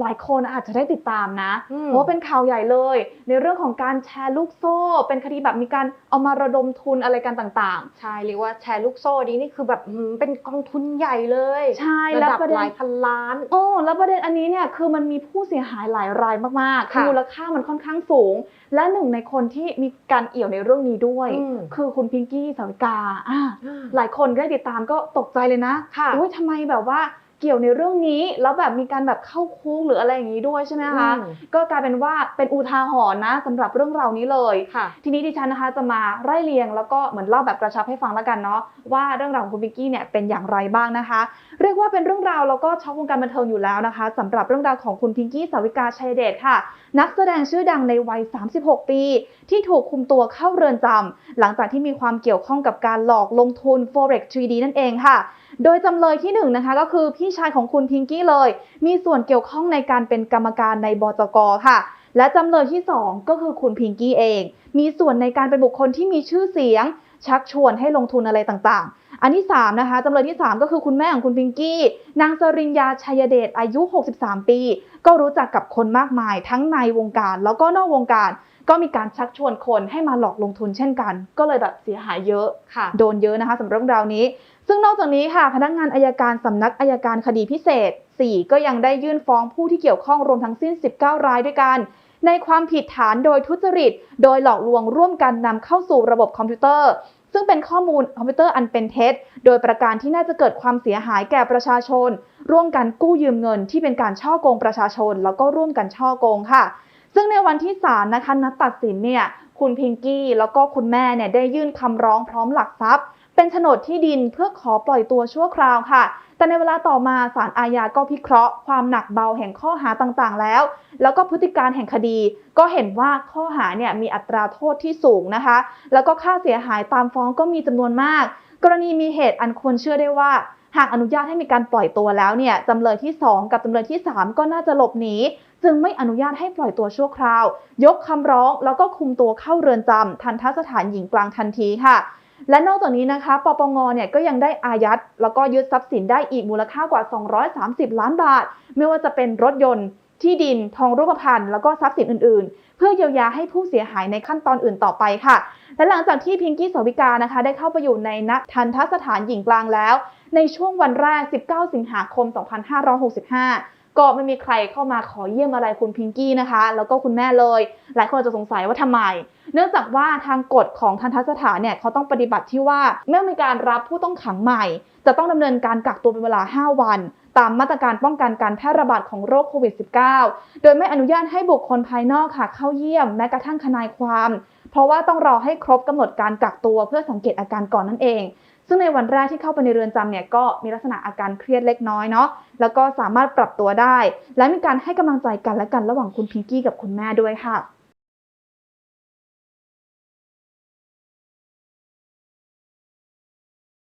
หลายคนอาจจะได้ติดตามนะอืมเพราะว่าเป็นข่าวใหญ่เลย ในเรื่องของการแชร์ลูกโซ่ เป็นคดีแบบมีการเอามาระดมทุนอะไรกันต่างใช่เรียกว่าแชร์ลูกโซ่นี้นี่คือแบบหืมเป็นกองทุนใหญ่เลยๆใช่ระแล้วดับประเด็หนลายพันล้านโอ้แล้วประเด็นอันนี้เนี่ยคือมันมีผู้เสียหายหลายรายมากๆค่ะมูลค่ามันค่อนข้างสูง และหนึ่งในคนที่มีการเอี่ยวในเรื่องนี้ด้วยอืมคือคุณพิงกี้สาวิกาอ่าหลายคนได้ติดตามก็ตกใจเลยนะค่ะอุ้ยทำไมแบบว่า เกี่ยวในเรื่องนี้แล้วแบบมีการแบบเข้าคุกหรืออะไรอย่างนี้ด้วยใช่ไหมคะอืมก็กลายเป็นว่าเป็นอุทาหรณ์นะสำหรับเรื่องราวนี้เลยค่ะทีนี้ดิฉันนะคะจะมาไล่เรียง แล้วก็เหมือนเล่าแบบกระชับให้ฟังแล้วกันเนาะว่าเรื่องราวของคุณพิงกี้เนี่ยเป็นอย่างไรบ้างนะคะ เรียกว่าเป็นเรื่องราวแล้วก็ช็อกวงการบันเทิงอยู่แล้วนะคะสำหรับเรื่องราวของคุณพิงกี้สาวิกาชัยเดชค่ะ นักแสดงชื่อดังในวัย 36 ปี ที่ถูกคุมตัวเข้าเรือนจำหลังจากที่มีความเกี่ยวข้องกับการหลอกลงทุน forex 3D นั่นเองค่ะ โดยจำเลยที่หนึ่งนะคะก็คือพี่ชายของคุณพิงกี้เลย มีส่วนเกี่ยวข้องในการเป็นกรรมการในบจกค่ะ และจำเลยที่สองก็คือคุณพิงกี้เอง มีส่วนในการเป็นบุคคลที่มีชื่อเสียง ชักชวนให้ลงทุนอะไรต่างๆ อันที่สามนะคะจำเลยที่สามก็คือคุณแม่ของคุณพิงกี้ นางสริญญาชัยเดชอายุ 63 ปี ก็รู้จักกับคนมากมายทั้งในวงการแล้วก็นอกวงการ ก็มีการชักชวนคนให้มาหลอกลงทุนเช่นกัน ก็เลยแบบเสียหายเยอะค่ะ โดนเยอะนะคะสำหรับเรื่องราวนี้ ซึ่งนอกจากนี้ค่ะ พนักงานอายการสำนักอายการคดีพิเศษ 4 ก็ยังได้ยื่นฟ้องผู้ที่เกี่ยวข้องรวมทั้งสิ้น 19 รายด้วยกัน ในความผิดฐานโดยทุจริต โดยหลอกลวงร่วมกันนำเข้าสู่ระบบคอมพิวเตอร์ ซึ่งเป็นข้อมูลคอมพิวเตอร์อันเป็นเท็จ โดยประการที่น่าจะเกิดความเสียหายแก่ประชาชน ร่วมกันกู้ยืมเงินที่เป็นการช่อโกงประชาชน แล้วก็ร่วมกันช่อโกงค่ะ ซึ่งในวันที่ศาลนะคะนัดตัดสินเนี่ยคุณพิงกี้แล้วก็คุณแม่เนี่ยได้ยื่นคำร้องพร้อมหลักทรัพย์ เป็นโฉนดที่ดินเพื่อขอปล่อยตัวชั่วคราวค่ะ แต่ในเวลาต่อมาศาลอาญาก็พิเคราะห์ความหนักเบาแห่งข้อหาต่างๆ แล้ว แล้วก็พฤติการแห่งคดี ก็เห็นว่าข้อหาเนี่ยมีอัตราโทษที่สูงนะคะ แล้วก็ค่าเสียหายตามฟ้องก็มีจำนวนมาก กรณีมีเหตุอันควรเชื่อได้ว่าหากอนุญาตให้มีการปล่อยตัวแล้วเนี่ยจำเลยที่ 2 กับจำเลยที่ 3 ก็น่าจะหลบหนีจึงไม่อนุญาตให้ปล่อยตัวชั่วคราว ยกคำร้องแล้วก็คุมตัวเข้าเรือนจำทันทสถานหญิงกลางทันทีค่ะ และนอกจากนี้นะคะปปงเนี่ยก็ยังได้อายัดแล้วก็ยึดทรัพย์สินได้อีกมูลค่ากว่า 230 ล้านบาท ไม่ว่าจะเป็นรถยนต์ที่ดินทองรูปพรรณแล้วก็ทรัพย์สินอื่นๆ เพื่อเยียวยาให้ผู้เสียหายในขั้นตอนอื่นต่อไปค่ะ และหลังจากที่พิงกี้สวิกานะคะ ได้เข้าไปอยู่ในณทันทสถานหญิงกลางแล้ว ในช่วงวันแรก 19 สิงหาคม 2565ก็ไม่มีใครเข้ามาขอเยี่ยมอะไรคุณพิงกี้นะคะ แล้วก็คุณแม่เลย หลายคนอาจจะสงสัยว่าทำไม เนื่องจากว่าทางกฎของทันทสถานเนี่ยเขาต้องปฏิบัติที่ว่าเมื่อมีการรับผู้ต้องขังใหม่ จะต้องดำเนินการกักตัวเป็นเวลา 5 วัน ตามมาตรการป้องกันการแพร่ระบาดของโรคโควิด -19 โดยไม่อนุญาตให้บุคคลภายนอกค่ะเข้าเยี่ยมแม้กระทั่งทนายความ เพราะว่าต้องรอให้ครบกำหนดการกักตัวเพื่อสังเกตอาการก่อนนั่นเอง ซึ่งในวันแรกที่เข้าไปในเรือนจำเนี่ยก็มีลักษณะอาการเครียดเล็กน้อยเนาะแล้วก็สามารถปรับตัวได้ และมีการให้กำลังใจกันและกันระหว่างคุณพิงกี้กับคุณแม่ด้วยค่ะ